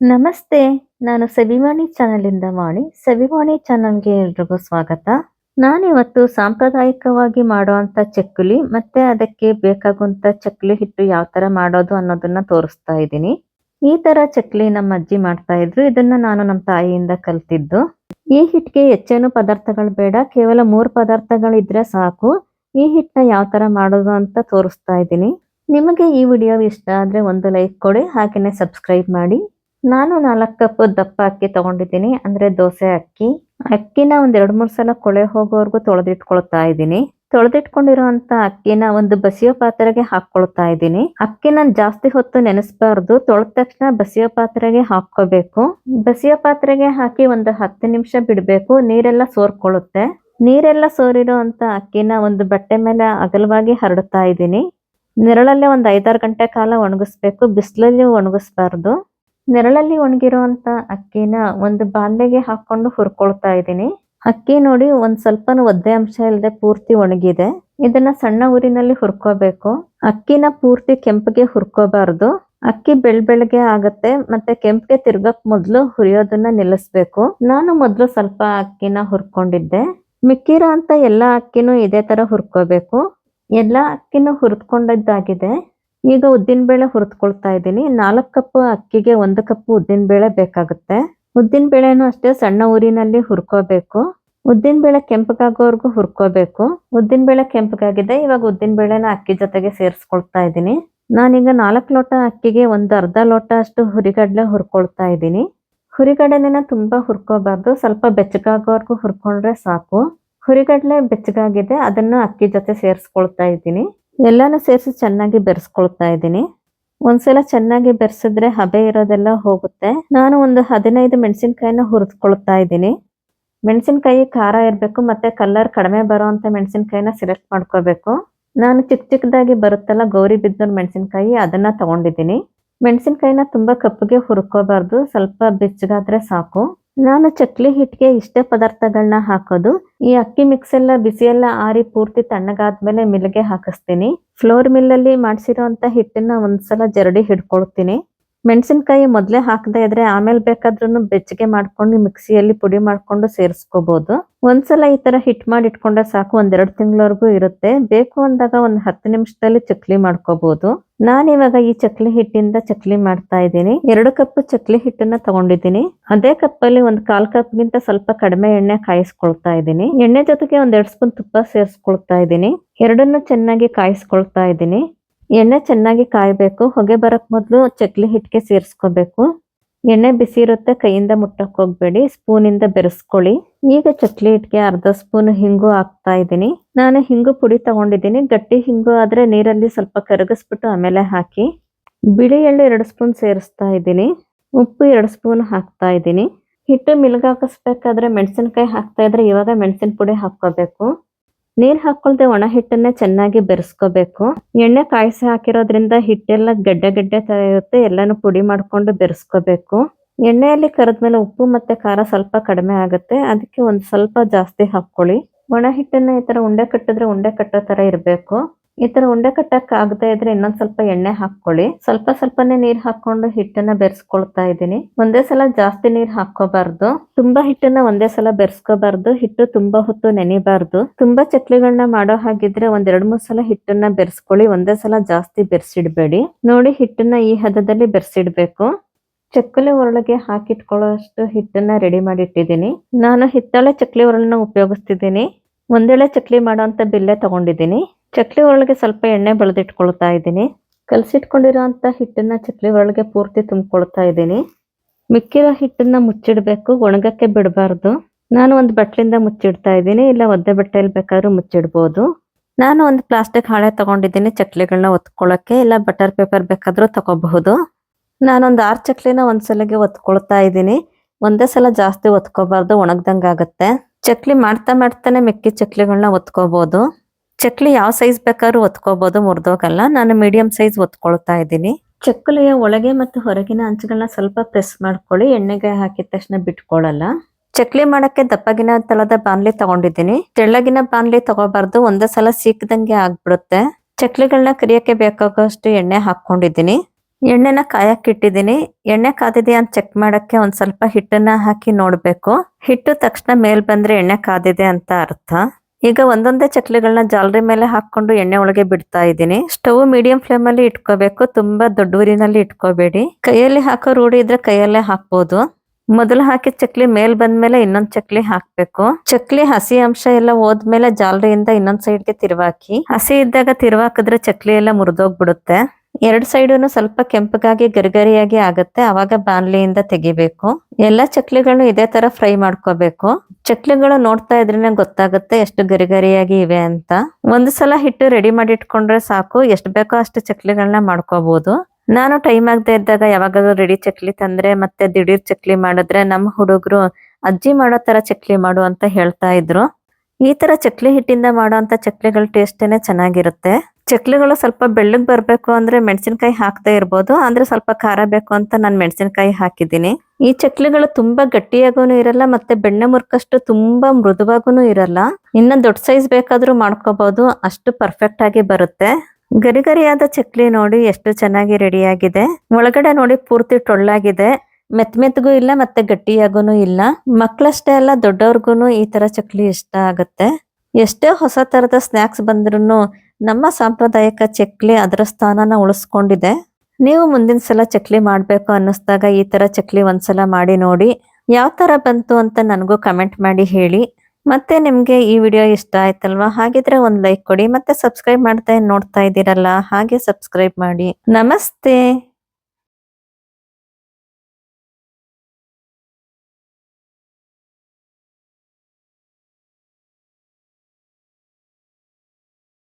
ನಮಸ್ತೆ, ನಾನು ಸವಿವಾಣಿ ಇಂದ ವಾಣಿ. ಸವಿವಾಣಿ ಚಾನಲ್ಗೆ ಎಲ್ರಿಗೂ ಸ್ವಾಗತ. ನಾನಿವತ್ತು ಸಾಂಪ್ರದಾಯಿಕವಾಗಿ ಮಾಡುವಂತ ಚಕ್ಕುಲಿ ಮತ್ತೆ ಅದಕ್ಕೆ ಬೇಕಾಗುವಂತ ಚಕ್ಕುಲಿ ಹಿಟ್ಟು ಯಾವ ತರ ಮಾಡೋದು ಅನ್ನೋದನ್ನ ತೋರಿಸ್ತಾ ಇದ್ದೀನಿ. ಈ ತರ ಚಕ್ಕಲಿ ನಮ್ಮ ಅಜ್ಜಿ ಮಾಡ್ತಾ ಇದ್ರು. ಇದನ್ನ ನಾನು ನಮ್ಮ ತಾಯಿಯಿಂದ ಕಲ್ತಿದ್ದು. ಈ ಹಿಟ್ಟಿಗೆ ಹೆಚ್ಚೇನು ಪದಾರ್ಥಗಳು ಬೇಡ. ಕೇವಲ ಮೂರು ಪದಾರ್ಥಗಳಿದ್ರೆ ಸಾಕು. ಈ ಹಿಟ್ಟನ್ನ ಯಾವ ತರ ಮಾಡೋದು ಅಂತ ತೋರಿಸ್ತಾ ಇದ್ದೀನಿ. ನಿಮಗೆ ಈ ವಿಡಿಯೋ ಇಷ್ಟ ಆದ್ರೆ ಒಂದು ಲೈಕ್ ಕೊಡಿ ಹಾಗೇನೆ ಸಬ್ಸ್ಕ್ರೈಬ್ ಮಾಡಿ. ನಾನು ನಾಲ್ಕು ಕಪ್ ದಪ್ಪ ಅಕ್ಕಿ ತಗೊಂಡಿದ್ದೀನಿ, ಅಂದ್ರೆ ದೋಸೆ ಅಕ್ಕಿ. ಅಕ್ಕಿನ ಒಂದು ಎರಡು ಮೂರು ಸಲ ಕೊಳೆ ಹೋಗೋವರೆಗೂ ತೊಳೆದಿಟ್ಕೊಳ್ತಾ ಇದ್ದೀನಿ. ತೊಳೆದಿಟ್ಕೊಂಡಿರುವಂತ ಅಕ್ಕಿನ ಒಂದು ಬಸಿಯೋ ಪಾತ್ರೆಗೆ ಹಾಕೊಳ್ತಾ ಇದ್ದೀನಿ. ಅಕ್ಕಿನ ಜಾಸ್ತಿ ಹೊತ್ತು ನೆನೆಸ್ಬಾರ್ದು, ತೊಳೆದ ತಕ್ಷಣ ಬಸಿಯೋ ಪಾತ್ರೆಗೆ ಹಾಕೋಬೇಕು ಬಸಿಯೋ ಪಾತ್ರೆಗೆ ಹಾಕಿ ಒಂದು ಹತ್ತು ನಿಮಿಷ ಬಿಡಬೇಕು, ನೀರೆಲ್ಲ ಸೋರ್ಕೊಳ್ಳುತ್ತೆ. ನೀರೆಲ್ಲ ಸೋರಿರೋ ಅಂತ ಅಕ್ಕಿನ ಒಂದು ಬಟ್ಟೆ ಮೇಲೆ ಅಗಲವಾಗಿ ಹರಡ್ತಾ ಇದ್ದೀನಿ. ನೆರಳಲ್ಲೇ ಒಂದು ಐದಾರು ಗಂಟೆ ಕಾಲ ಒಣಗಿಸ್ಬೇಕು, ಬಿಸಿಲಲ್ಲಿ ಒಣಗಿಸ್ಬಾರ್ದು. ನೆರಳಲ್ಲಿ ಒಣಗಿರುವಂತ ಅಕ್ಕಿನ ಒಂದು ಬಾಂಡೆಗೆ ಹಾಕೊಂಡು ಹುರ್ಕೊಳ್ತಾ ಇದ್ದೀನಿ. ಅಕ್ಕಿ ನೋಡಿ ಒಂದ್ ಸ್ವಲ್ಪ ಒದ್ದೆ ಅಂಶ ಇಲ್ಲದೆ ಪೂರ್ತಿ ಒಣಗಿದೆ. ಇದನ್ನ ಸಣ್ಣ ಊರಿನಲ್ಲಿ ಹುರ್ಕೋಬೇಕು. ಅಕ್ಕಿನ ಪೂರ್ತಿ ಕೆಂಪಗೆ ಹುರ್ಕೋಬಾರ್ದು. ಅಕ್ಕಿ ಬೆಳ್ ಬೆಳಗ್ಗೆ ಆಗತ್ತೆ ಮತ್ತೆ ಕೆಂಪಿಗೆ ತಿರ್ಗಕ್ ಮೊದ್ಲು ಹುರಿಯೋದನ್ನ ನಿಲ್ಲಿಸ್ಬೇಕು. ನಾನು ಮೊದ್ಲು ಸ್ವಲ್ಪ ಅಕ್ಕಿನ ಹುರ್ಕೊಂಡಿದ್ದೆ. ಮಿಕ್ಕಿರೋ ಅಂತ ಎಲ್ಲಾ ಅಕ್ಕಿನೂ ಇದೇ ತರ ಹುರ್ಕೋಬೇಕು. ಎಲ್ಲಾ ಅಕ್ಕಿನೂ ಹುರ್ಕೊಂಡಿದ್ದಾಗಿದೆ ಈಗ ಉದ್ದಿನ ಬೇಳೆ ಹುರಿದ್ಕೊಳ್ತಾ ಇದ್ದೀನಿ. ನಾಲ್ಕು ಕಪ್ ಅಕ್ಕಿಗೆ ಒಂದು ಕಪ್ ಉದ್ದಿನ ಬೇಳೆ ಬೇಕಾಗುತ್ತೆ. ಉದ್ದಿನ ಬೇಳೆನೂ ಅಷ್ಟೇ ಸಣ್ಣ ಊರಿನಲ್ಲಿ ಹುರ್ಕೋಬೇಕು. ಉದ್ದಿನ ಬೇಳೆ ಕೆಂಪಗಾಗೋವರೆಗೂ ಹುರ್ಕೋಬೇಕು. ಉದ್ದಿನ ಬೇಳೆ ಕೆಂಪಗಾಗಿದೆ. ಇವಾಗ ಉದ್ದಿನ ಬೇಳೆನ ಅಕ್ಕಿ ಜೊತೆಗೆ ಸೇರಿಸ್ಕೊಳ್ತಾ ಇದ್ದೀನಿ. ನಾನೀಗ ನಾಲ್ಕು ಲೋಟ ಅಕ್ಕಿಗೆ ಒಂದು ಅರ್ಧ ಲೋಟ ಅಷ್ಟು ಹುರಿಗಡಲೆ ಹುರ್ಕೊಳ್ತಾ ಇದ್ದೀನಿ. ಹುರಿಗಡಲೆನ ತುಂಬಾ ಹುರ್ಕೋಬಾರ್ದು. ಸ್ವಲ್ಪ ಬೆಚ್ಚಗಾಗೋವರೆಗೂ ಹುರ್ಕೊಂಡ್ರೆ ಸಾಕು. ಹುರಿಗಡಲೆ ಬೆಚ್ಚಗಾಗಿದೆ. ಅದನ್ನ ಅಕ್ಕಿ ಜೊತೆ ಸೇರಿಸ್ಕೊಳ್ತಾ ಇದ್ದೀನಿ. ಎಲ್ಲಾನು ಸೇರಿಸಿ ಚೆನ್ನಾಗಿ ಬೆರೆಸ್ಕೊಳ್ತಾ ಇದ್ದೀನಿ. ಒಂದ್ಸಲ ಚೆನ್ನಾಗಿ ಬೆರೆಸಿದ್ರೆ ಹಬೆ ಇರೋದೆಲ್ಲ ಹೋಗುತ್ತೆ. ನಾನು ಒಂದು ಹದಿನೈದು ಮೆಣಸಿನ್ಕಾಯಿನ ಹುರಿದ್ಕೊಳ್ತಾ ಇದ್ದೀನಿ. ಮೆಣಸಿನ್ಕಾಯಿ ಖಾರ ಇರಬೇಕು ಮತ್ತೆ ಕಲರ್ ಕಡಿಮೆ ಬರೋವಂಥ ಮೆಣಸಿನ್ಕಾಯಿನ ಸೆಲೆಕ್ಟ್ ಮಾಡ್ಕೋಬೇಕು. ನಾನು ಚಿಕ್ಕ ಚಿಕ್ಕದಾಗಿ ಬರುತ್ತಲ್ಲ ಗೌರಿ ಬಿದ್ದೂರ್ ಮೆಣಸಿನ್ಕಾಯಿ ಅದನ್ನ ತಗೊಂಡಿದ್ದೀನಿ. ಮೆಣಸಿನ್ಕಾಯಿನ ತುಂಬಾ ಕಪ್ಪಗೆ ಹುರ್ಕೋಬಾರ್ದು. ಸ್ವಲ್ಪ ಬಿಚ್ಚಗಾದ್ರೆ ಸಾಕು. ನಾನು ಚಕ್ಲಿ ಹಿಟ್ಟಿಗೆ ಇಷ್ಟೇ ಪದಾರ್ಥಗಳನ್ನ ಹಾಕೋದು. ಈ ಅಕ್ಕಿ ಮಿಕ್ಸ್ ಎಲ್ಲ ಬಿಸಿ ಎಲ್ಲ ಆರಿ ಪೂರ್ತಿ ತಣ್ಣಗಾದ್ಮೇಲೆ ಮಿಲ್ಗೆ ಹಾಕಿಸ್ತೀನಿ. ಫ್ಲೋರ್ ಮಿಲ್ಲಲ್ಲಿ ಮಾಡ್ಸಿರೋಂತ ಹಿಟ್ಟನ್ನ ಒಂದ್ಸಲ ಜರಡಿ ಹಿಡ್ಕೊಳ್ತೀನಿ. ಮೆಣಸಿನ್ಕಾಯಿ ಮೊದಲೇ ಹಾಕದೇ ಇದ್ರೆ ಆಮೇಲೆ ಬೇಕಾದ್ರೂ ಬೆಚ್ಚಗೆ ಮಾಡ್ಕೊಂಡು ಮಿಕ್ಸಿಯಲ್ಲಿ ಪುಡಿ ಮಾಡ್ಕೊಂಡು ಸೇರಿಸ್ಕೋಬಹುದು ಒಂದ್ಸಲ ಈ ತರ ಹಿಟ್ ಮಾಡಿ ಇಟ್ಕೊಂಡ್ರೆ ಸಾಕು, ಒಂದೆರಡು ತಿಂಗಳವರೆಗೂ ಇರುತ್ತೆ. ಬೇಕು ಅಂದಾಗ ಒಂದ್ ಹತ್ತು ನಿಮಿಷದಲ್ಲಿ ಚಕ್ಲಿ ಮಾಡ್ಕೋಬಹುದು ನಾನು ಇವಾಗ ಈ ಚಕ್ಲಿ ಹಿಟ್ಟಿಂದ ಚಕ್ಲಿ ಮಾಡ್ತಾ ಇದ್ದೀನಿ. ಎರಡು ಕಪ್ ಚಕ್ಲಿ ಹಿಟ್ಟನ್ನ ತಗೊಂಡಿದ್ದೀನಿ. ಅದೇ ಕಪ್ ಅಲ್ಲಿ ಒಂದ್ ಕಾಲ್ ಕಪ್ ಗಿಂತ ಸ್ವಲ್ಪ ಕಡಿಮೆ ಎಣ್ಣೆ ಕಾಯಿಸ್ಕೊಳ್ತಾ ಇದ್ದೀನಿ. ಎಣ್ಣೆ ಜೊತೆಗೆ ಒಂದ್ ಎರಡ್ ಸ್ಪೂನ್ ತುಪ್ಪ ಸೇರಿಸ್ಕೊಳ್ತಾ ಇದ್ದೀನಿ. ಎರಡನ್ನು ಚೆನ್ನಾಗಿ ಕಾಯಿಸ್ಕೊಳ್ತಾ ಇದ್ದೀನಿ. ಎಣ್ಣೆ ಚೆನ್ನಾಗಿ ಕಾಯಬೇಕು. ಹೊಗೆ ಬರಕ್ ಮೊದಲು ಚಕ್ಲಿ ಹಿಟ್ಟಿಗೆ ಸೇರಿಸ್ಕೋಬೇಕು. ಎಣ್ಣೆ ಬಿಸಿ ಇರುತ್ತೆ, ಕೈಯಿಂದ ಮುಟ್ಟಕ್ಕೆ ಹೋಗ್ಬೇಡಿ. ಸ್ಪೂನಿಂದ ಬೆರೆಸ್ಕೊಳ್ಳಿ. ಈಗ ಚಕ್ಲಿ ಹಿಟ್ಟಿಗೆ ಅರ್ಧ ಸ್ಪೂನ್ ಹಿಂಗು ಹಾಕ್ತಾ ಇದ್ದೀನಿ. ನಾನು ಹಿಂಗು ಪುಡಿ ತಗೊಂಡಿದ್ದೀನಿ. ಗಟ್ಟಿ ಹಿಂಗು ಆದ್ರೆ ನೀರಲ್ಲಿ ಸ್ವಲ್ಪ ಕರಗಿಸ್ಬಿಟ್ಟು ಆಮೇಲೆ ಹಾಕಿ. ಬಿಳಿ ಎಳ್ಳು ಎರಡು ಸ್ಪೂನ್ ಸೇರಿಸ್ತಾ ಇದ್ದೀನಿ. ಉಪ್ಪು ಎರಡು ಸ್ಪೂನ್ ಹಾಕ್ತಾ ಇದ್ದೀನಿ. ಹಿಟ್ಟು ಮಿಲ್ಗಾಕಿಸ್ಬೇಕಾದ್ರೆ ಮೆಣಸಿನ್ಕಾಯಿ ಹಾಕ್ತಾ ಇದ್ರೆ ಇವಾಗ ಮೆಣಸಿನ ಪುಡಿ ಹಾಕೋಬೇಕು ನೀರ್ ಹಾಕೊಳ್ದೆ ಒಣ ಹಿಟ್ಟನ್ನ ಚೆನ್ನಾಗಿ ಬೆರೆಸ್ಕೋಬೇಕು. ಎಣ್ಣೆ ಕಾಯಿಸಿ ಹಾಕಿರೋದ್ರಿಂದ ಹಿಟ್ಟೆಲ್ಲ ಗಡ್ಡೆ ಗಡ್ಡೆ ತರ ಇರುತ್ತೆ, ಎಲ್ಲಾನು ಪುಡಿ ಮಾಡ್ಕೊಂಡು ಬೆರೆಸ್ಕೋಬೇಕು. ಎಣ್ಣೆಯಲ್ಲಿ ಕರೆದ್ಮೇಲೆ ಉಪ್ಪು ಮತ್ತೆ ಖಾರ ಸ್ವಲ್ಪ ಕಡಿಮೆ ಆಗುತ್ತೆ, ಅದಕ್ಕೆ ಒಂದ್ ಸ್ವಲ್ಪ ಜಾಸ್ತಿ ಹಾಕೊಳ್ಳಿ ಒಣ ಹಿಟ್ಟನ್ನ ಈ ತರ ಉಂಡೆ ಕಟ್ಟಿದ್ರೆ ಉಂಡೆ ಕಟ್ಟೋ ತರ ಇರ್ಬೇಕು. ಈ ತರ ಉಂಡೆ ಕಟ್ಟಕ್ ಆಗದೆ ಇದ್ರೆ ಇನ್ನೊಂದ್ ಸ್ವಲ್ಪ ಎಣ್ಣೆ ಹಾಕೊಳ್ಳಿ ಸ್ವಲ್ಪ ಸ್ವಲ್ಪನೇ ನೀರ್ ಹಾಕೊಂಡು ಹಿಟ್ಟನ್ನ ಬೆರೆಸ್ಕೊಳ್ತಾ ಇದ್ದೀನಿ. ಒಂದೇ ಸಲ ಜಾಸ್ತಿ ನೀರ್ ಹಾಕೋಬಾರ್ದು ತುಂಬಾ ಹಿಟ್ಟನ್ನ ಒಂದೇ ಸಲ ಬೆರೆಸ್ಕೋಬಾರ್ದು. ಹಿಟ್ಟು ತುಂಬಾ ಹೊತ್ತು ನೆನಿಬಾರ್ದು. ತುಂಬಾ ಚಕ್ಲಿಗಳನ್ನ ಮಾಡೋ ಹಾಗಿದ್ರೆ ಒಂದ್ ಮೂರ್ ಸಲ ಹಿಟ್ಟನ್ನ ಬೆರೆಸ್ಕೊಳ್ಳಿ. ಒಂದೇ ಸಲ ಜಾಸ್ತಿ ಬೆರೆಸಿಡ್ಬೇಡಿ. ನೋಡಿ ಹಿಟ್ಟನ್ನ ಈ ಹದದಲ್ಲಿ ಬೆರೆಸಿಡ್ಬೇಕು. ಚಕ್ಕಲಿ ಒರಳಿಗೆ ಹಾಕಿಟ್ಕೊಳ್ಳೋಷ್ಟು ಹಿಟ್ಟನ್ನ ರೆಡಿ ಮಾಡಿ ಇಟ್ಟಿದ್ದೀನಿ ನಾನು ಹಿತ್ತಾಳೆ ಚಕ್ಲಿ ಒರಳನ್ನ ಉಪಯೋಗಿಸ್ತಿದ್ದೀನಿ. ಒಂದೇಳೆ ಚಕ್ಲಿ ಮಾಡೋಂತ ಬಿಲ್ಲೆ ತಗೊಂಡಿದ್ದೀನಿ. ಚಕ್ಲಿ ಒಳಗೆ ಸ್ವಲ್ಪ ಎಣ್ಣೆ ಬೆಳೆದಿಟ್ಕೊಳ್ತಾ ಇದ್ದೀನಿ. ಕಲಸಿಟ್ಕೊಂಡಿರೋಂಥ ಹಿಟ್ಟನ್ನ ಚಕ್ಲಿ ಒಳಗೆ ಪೂರ್ತಿ ತುಂಬಿಕೊಳ್ತಾ ಇದ್ದೀನಿ. ಮಿಕ್ಕಿರೋ ಹಿಟ್ಟನ್ನ ಮುಚ್ಚಿಡಬೇಕು, ಒಣಗಕ್ಕೆ ಬಿಡಬಾರ್ದು. ನಾನು ಒಂದು ಬಟ್ಟಲಿಂದ ಮುಚ್ಚಿಡ್ತಾ ಇದ್ದೀನಿ, ಇಲ್ಲ ಒದ್ದೆ ಬಟ್ಟೆಯಲ್ಲಿ ಬೇಕಾದ್ರೂ ಮುಚ್ಚಿಡ್ಬೋದು. ನಾನು ಒಂದು ಪ್ಲಾಸ್ಟಿಕ್ ಹಾಳೆ ತಗೊಂಡಿದ್ದೀನಿ ಚಕ್ಲಿಗಳನ್ನ ಒತ್ಕೊಳ್ಳೋಕ್ಕೆ ಇಲ್ಲ ಬಟರ್ ಪೇಪರ್ ಬೇಕಾದರೂ ತಗೋಬಹುದು. ನಾನೊಂದು ಆರು ಚಕ್ಲಿನ ಒಂದ್ಸಲಿಗೆ ಒತ್ಕೊಳ್ತಾ ಇದ್ದೀನಿ. ಒಂದೇ ಸಲ ಜಾಸ್ತಿ ಒತ್ಕೋಬಾರ್ದು, ಒಣಗ್ದಂಗಾಗತ್ತೆ. ಚಕ್ಲಿ ಮಾಡ್ತಾ ಮಾಡ್ತಾನೆ ಮೆಕ್ಕಿ ಚಕ್ಲಿಗಳನ್ನ ಒತ್ಕೋಬಹುದು ಚಕ್ಲಿ ಯಾವ ಸೈಜ್ ಬೇಕಾದ್ರೂ ಒತ್ಕೋಬಹುದು ಮುರಿದೋಗಲ್ಲ. ನಾನು ಮೀಡಿಯಂ ಸೈಜ್ ಒತ್ಕೊಳ್ತಾ ಇದ್ದೀನಿ. ಚಕ್ಕುಲಿಯ ಒಳಗೆ ಮತ್ತು ಹೊರಗಿನ ಅಂಚುಗಳನ್ನ ಸ್ವಲ್ಪ ಪ್ರೆಸ್ ಮಾಡ್ಕೊಳ್ಳಿ. ಎಣ್ಣೆಗೆ ಹಾಕಿದ ತಕ್ಷಣ ಬಿಟ್ಕೊಳ್ಳಲ್ಲ ಚಕ್ಲಿ ಮಾಡಕ್ಕೆ ದಪ್ಪಗಿನ ತಳದ ಬಾನ್ಲಿ ತಗೊಂಡಿದ್ದೀನಿ. ತೆಳ್ಳಗಿನ ಬಾನ್ಲಿ ತಗೋಬಾರ್ದು. ಒಂದೇ ಸಲ ಸಿಕ್ಕದಂಗೆ ಆಗ್ಬಿಡುತ್ತೆ. ಚಕ್ಲಿಗಳನ್ನ ಕರಿಯಕ್ಕೆ ಬೇಕಾಗೋಷ್ಟು ಎಣ್ಣೆ ಹಾಕೊಂಡಿದ್ದೀನಿ ಎಣ್ಣೆನ ಕಾಯಕ್ಕೆ ಇಟ್ಟಿದ್ದೀನಿ. ಎಣ್ಣೆ ಕಾದಿದೆಯಾ ಅಂತ ಚೆಕ್ ಮಾಡಕ್ಕೆ ಒಂದ್ ಸ್ವಲ್ಪ ಹಿಟ್ಟನ್ನ ಹಾಕಿ ನೋಡ್ಬೇಕು. ಹಿಟ್ಟು ತಕ್ಷಣ ಮೇಲ್ ಬಂದ್ರೆ ಎಣ್ಣೆ ಕಾದಿದೆ ಅಂತ ಅರ್ಥ. ಈಗ ಒಂದೊಂದೇ ಚಕ್ಲಿಗಳನ್ನ ಜಾಲರಿ ಮೇಲೆ ಹಾಕೊಂಡು ಎಣ್ಣೆ ಒಳಗೆ ಬಿಡ್ತಾ ಇದ್ದೀನಿ. ಸ್ಟವ್ ಮೀಡಿಯಂ ಫ್ಲೇಮ್ ಅಲ್ಲಿ ಇಟ್ಕೋಬೇಕು. ತುಂಬಾ ದೊಡ್ಡ ಊರಿನಲ್ಲಿ ಇಟ್ಕೋಬೇಡಿ. ಕೈಯಲ್ಲಿ ಹಾಕೋ ರೂಢಿ ಇದ್ರೆ ಕೈಯಲ್ಲೇ ಹಾಕ್ಬೋದು. ಮೊದಲು ಹಾಕಿ ಚಕ್ಲಿ ಮೇಲ್ ಬಂದ್ಮೇಲೆ ಇನ್ನೊಂದ್ ಚಕ್ಲಿ ಹಾಕ್ಬೇಕು. ಚಕ್ಲಿ ಹಸಿ ಅಂಶ ಎಲ್ಲ ಹೋದ್ಮೇಲೆ ಜಾಲರಿಯಿಂದ ಇನ್ನೊಂದ್ ಸೈಡ್ಗೆ ತಿರುವಾಕಿ. ಹಸಿ ಇದ್ದಾಗ ತಿರುವಾಕಿದ್ರೆ ಚಕ್ಲಿ ಎಲ್ಲ ಮುರಿದೋಗ್ಬಿಡುತ್ತೆ. ಎರಡ್ ಸೈಡುನು ಸ್ವಲ್ಪ ಕೆಂಪಗಾಗಿ ಗರಿಗರಿಯಾಗಿ ಆಗುತ್ತೆ. ಅವಾಗ ಬಾಣ್ಲಿಯಿಂದ ತೆಗಿಬೇಕು. ಎಲ್ಲ ಚಕ್ಲಿಗಳನ್ನು ಇದೇ ತರ ಫ್ರೈ ಮಾಡ್ಕೋಬೇಕು. ಚಕ್ಲಿಗಳು ನೋಡ್ತಾ ಇದ್ರೇನೆ ಗೊತ್ತಾಗುತ್ತೆ ಎಷ್ಟು ಗರಿಗರಿಯಾಗಿ ಇವೆ ಅಂತ. ಒಂದು ಸಲ ಹಿಟ್ಟು ರೆಡಿ ಮಾಡಿ ಇಟ್ಕೊಂಡ್ರೆ ಸಾಕು. ಎಷ್ಟು ಬೇಕೋ ಅಷ್ಟು ಚಕ್ಲಿಗಳನ್ನ ಮಾಡ್ಕೋಬಹುದು ನಾನು ಟೈಮ್ ಆಗದೆ ಇದ್ದಾಗ ಯಾವಾಗಾದ್ರೂ ರೆಡಿ ಚಕ್ಲಿ ತಂದ್ರೆ ಮತ್ತೆ ದಿಢೀರ್ ಚಕ್ಲಿ ಮಾಡಿದ್ರೆ ನಮ್ಮ ಹುಡುಗರು ಅಜ್ಜಿ ಮಾಡೋ ತರ ಚಕ್ಲಿ ಮಾಡು ಅಂತ ಹೇಳ್ತಾ ಇದ್ರು. ಈ ತರ ಚಕ್ಲಿ ಹಿಟ್ಟಿಂದ ಮಾಡೋಂತ ಚಕ್ಲಿಗಳ ಟೇಸ್ಟೇನೆ ಚೆನ್ನಾಗಿರುತ್ತೆ. ಚಕ್ಲಿಗಳು ಸ್ವಲ್ಪ ಬೆಳ್ಳಗೆ ಬರ್ಬೇಕು ಅಂದ್ರೆ ಮೆಣಸಿನಕಾಯಿ ಹಾಕ್ತಾ ಇರ್ಬೋದು. ಅಂದ್ರೆ ಸ್ವಲ್ಪ ಖಾರ ಬೇಕು ಅಂತ ನಾನು ಮೆಣಸಿನಕಾಯಿ ಹಾಕಿದ್ದೀನಿ. ಈ ಚಕ್ಲಿಗಳು ತುಂಬಾ ಗಟ್ಟಿಯಾಗೂ ಇರಲ್ಲ ಮತ್ತೆ ಬೆಣ್ಣೆ ಮುರ್ಕಷ್ಟು ತುಂಬಾ ಮೃದುವಾಗೂ ಇರಲ್ಲ. ಇನ್ನ ದೊಡ್ಡ ಸೈಜ್ ಬೇಕಾದ್ರೂ ಮಾಡ್ಕೋಬಹುದು ಅಷ್ಟು ಪರ್ಫೆಕ್ಟ್ ಆಗಿ ಬರುತ್ತೆ. ಗರಿ ಗರಿಯಾದ ಚಕ್ಲಿ ನೋಡಿ ಎಷ್ಟು ಚೆನ್ನಾಗಿ ರೆಡಿ ಆಗಿದೆ ಒಳಗಡೆ ನೋಡಿ ಪೂರ್ತಿ ಟೊಳ್ಳಾಗಿದೆ. ಮೆತ್ ಮೆತ್ಗೂ ಇಲ್ಲ ಮತ್ತೆ ಗಟ್ಟಿಯಾಗೂ ಇಲ್ಲ. ಮಕ್ಕಳಷ್ಟೇ ಅಲ್ಲ ದೊಡ್ಡವ್ರಿಗೂ ಈ ತರ ಚಕ್ಲಿ ಇಷ್ಟ ಆಗುತ್ತೆ. ಎಷ್ಟೇ ಹೊಸ ತರದ ಸ್ನಾಕ್ಸ್ ಬಂದ್ರೂ ನಮ್ಮ ಸಾಂಪ್ರದಾಯಿಕ ಚಕ್ಲಿ ಅದರ ಸ್ಥಾನನ ಉಳಿಸ್ಕೊಂಡಿದೆ. ನೀವು ಮುಂದಿನ ಸಲ ಚಕ್ಲಿ ಮಾಡಬೇಕು ಅನ್ನಿಸ್ದಾಗ ಈ ತರ ಚಕ್ಲಿ ಒಂದ್ಸಲ ಮಾಡಿ ನೋಡಿ. ಯಾವ ತರ ಬಂತು ಅಂತ ನನಗೂ ಕಮೆಂಟ್ ಮಾಡಿ ಹೇಳಿ. ಮತ್ತೆ ನಿಮಗೆ ಈ ವಿಡಿಯೋ ಇಷ್ಟ ಆಯ್ತಲ್ವಾ? ಹಾಗಿದ್ರೆ ಒಂದು ಲೈಕ್ ಕೊಡಿ. ಮತ್ತೆ ಸಬ್ಸ್ಕ್ರೈಬ್ ಮಾಡ್ತಾ ನೋಡ್ತಾ ಇದ್ದೀರಲ್ಲ, ಹಾಗೆ ಸಬ್ಸ್ಕ್ರೈಬ್ ಮಾಡಿ. ನಮಸ್ತೆ!